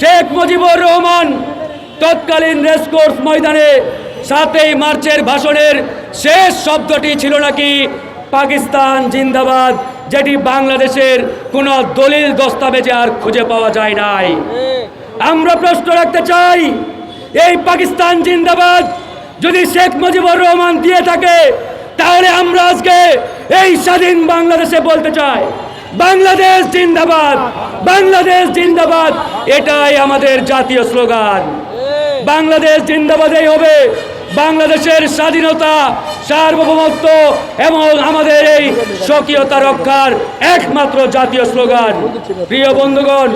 শেখ মুজিবুর রহমান তৎকালীন রেসকোর্স ময়দানে সাতই মার্চের ভাষণের শেষ শব্দটি ছিল নাকি পাকিস্তান জিন্দাবাদ, যেটি বাংলাদেশের কোনো দলিল দস্তাবেজে আর খুঁজে পাওয়া যায় নাই। আমরা প্রশ্ন রাখতে চাই, এই পাকিস্তান জিন্দাবাদ যদি শেখ মুজিবুর রহমান দিয়ে থাকে, তাহলে আমরা আজকে এই স্বাধীন বাংলাদেশে বলতে চাই। বাংলাদেশ জিন্দাবাদ বাংলাদেশ জিন্দাবাদ, এটাই আমাদের জাতীয় স্লোগান। বাংলাদেশ জিন্দাবাদেই হবে, বাংলাদেশের স্বাধীনতা, সার্বভৌমত্ব এবং আমাদের এই স্বকীয়তা রক্ষার একমাত্র জাতীয় স্লোগান। প্রিয় বন্ধুগণ,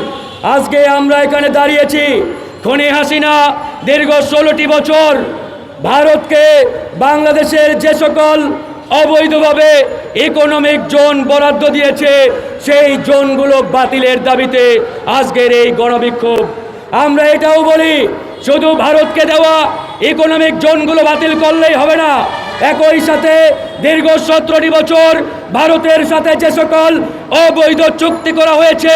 আজকে আমরা এখানে দাঁড়িয়েছি খনি হাসিনা দীর্ঘ ষোলোটি বছর ভারতকে বাংলাদেশের যে সকল অবৈধভাবে ইকোনমিক জোন বরাদ্দ দিয়েছে, সেই জোনগুলো বাতিলের দাবিতে আজকের এই গণবিক্ষোভ। আমরা এটাও বলি, শুধু ভারতকে দেওয়া ইকোনমিক জোনগুলো বাতিল করলেই হবে না। একই সাথে দীর্ঘ সতেরোটি বছর ভারতের সাথে যে সকল অবৈধ চুক্তি করা হয়েছে,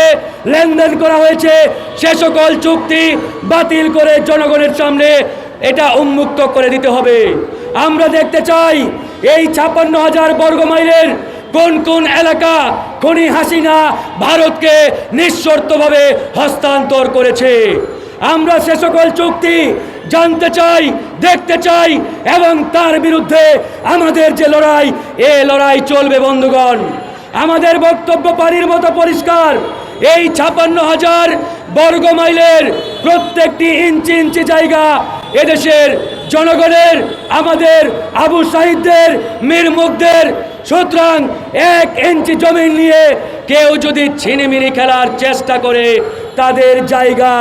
লেনদেন করা হয়েছে, সে সকল চুক্তি বাতিল করে জনগণের সামনে এটা উন্মুক্ত করে দিতে হবে। আমরা দেখতে চাই এই ছাপ্পান্ন হাজার বর্গ মাইলের কোন কোন এলাকা খনি হাসিনা ভারতকে নিঃশর্তভাবে হস্তান্তর করেছে? আমরা সে সকল চুক্তি জানতে চাই, দেখতে চাই এবং তার বিরুদ্ধে আমাদের যে লড়াই, এ লড়াই চলবে বন্ধুগণ। আমাদের বক্তব্য পানির মতো পরিষ্কার। এই ছাপান্ন হাজার বর্গ মাইলের প্রত্যেকটি ইঞ্চি ইঞ্চি জায়গা এদেশের জনগণের আমাদের আবু সাহিদদের মীর মুখদের সুতরাং এক ইঞ্চি জমি নিয়ে কেউ যদি ছিনিমিনি খেলার চেষ্টা করে তাদের জায়গা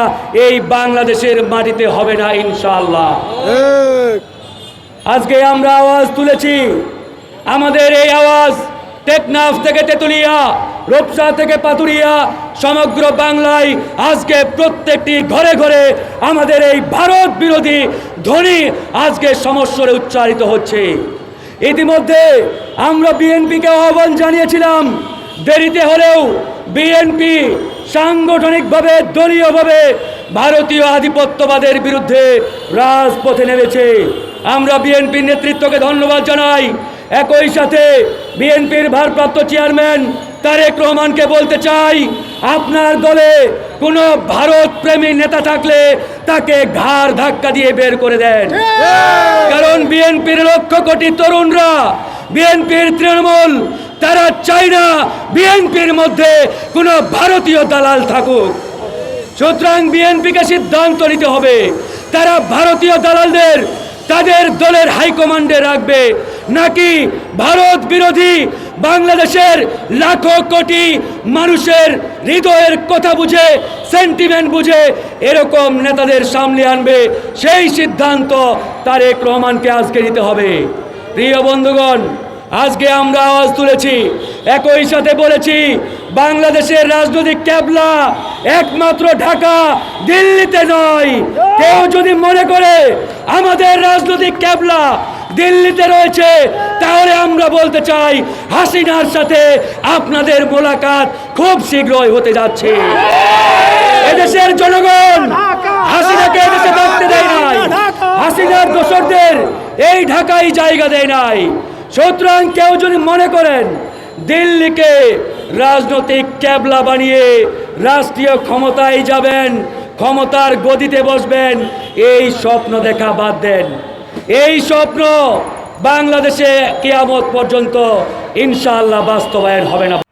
এই বাংলাদেশের মাটিতে হবে না ইনশাল্লাহ আজকে আমরা আওয়াজ তুলেছি। আমাদের এই আওয়াজ টেকনাফ থেকে তেতুলিয়া রূপসা থেকে পাতুরিয়া সমগ্র বাংলায় আজকে প্রত্যেকটি ঘরে ঘরে আমাদের এই ভারত বিরোধী ধ্বনি আজকে সমস্যরে উচ্চারিত হচ্ছে। ইতিমধ্যে আমরা বিএনপিকে আহ্বান জানিয়েছিলাম, দেরিতে হলেও বিএনপি সাংগঠনিকভাবে, দলীয়ভাবে ভারতীয় আধিপত্যবাদের বিরুদ্ধে রাজপথে নেমেছে। আমরা বিএনপির নেতৃত্বকে ধন্যবাদ জানাই। একই সাথে বিএনপির ভারপ্রাপ্ত চেয়ারম্যান তারেক রহমানকে বলতে চাই, আপনার দলে কোনো ভারত প্রেমী নেতা থাকলে তাকে ঘাড় ধাক্কা দিয়ে বের করে দেন। কারণ বিএনপির লক্ষ কোটি তরুণরা, বিএনপির তৃণমূল, তারা চায় না বিএনপির মধ্যে কোনো ভারতীয় দালাল থাকুক। সুতরাং বিএনপিকে সিদ্ধান্ত নিতে হবে, তারা ভারতীয় দালালদের তাদের দলের হাইকমান্ডে রাখবে, নাকি ভারত বিরোধী বাংলাদেশের লাখো কোটি মানুষের হৃদয়ের কথা বুঝে সেন্টিমেন্ট বুঝে এরকম নেতাদের সামনে আনবে, সেই সিদ্ধান্ত তারেক রহমানকে আজকে নিতে হবে। প্রিয় বন্ধুগণ, আজকে আমরা আওয়াজ তুলেছি, একই সাথে বলেছি, বাংলাদেশের রাজনৈতিক ক্যাবলা একমাত্র ঢাকা দিল্লিতে নয়। কেউ যদি মনে করে আমাদের রাজনৈতিক ক্যাবলা দিল্লিতে রয়েছে, তাহলে আমরা বলতে চাই হাসিনার সাথে আপনাদের মোলাকাত খুব শীঘ্রই হতে যাচ্ছে। এদেশের জনগণ হাসিনাকে এদেশে থাকতে দেয় নাই। হাসিনার দোসরদের এই ঢাকায় জায়গা দেয় নাই। সুতরাং কেউ যদি মনে করেন দিল্লিকে রাজনৈতিক ক্যাবলা বানিয়ে রাষ্ট্রীয় ক্ষমতায় যাবেন ক্ষমতার গদিতে বসবেন এই স্বপ্ন দেখা বাদ দেন। এই স্বপ্ন বাংলাদেশে কেয়ামত পর্যন্ত ইনশাআল্লাহ বাস্তবায়ন হবে না।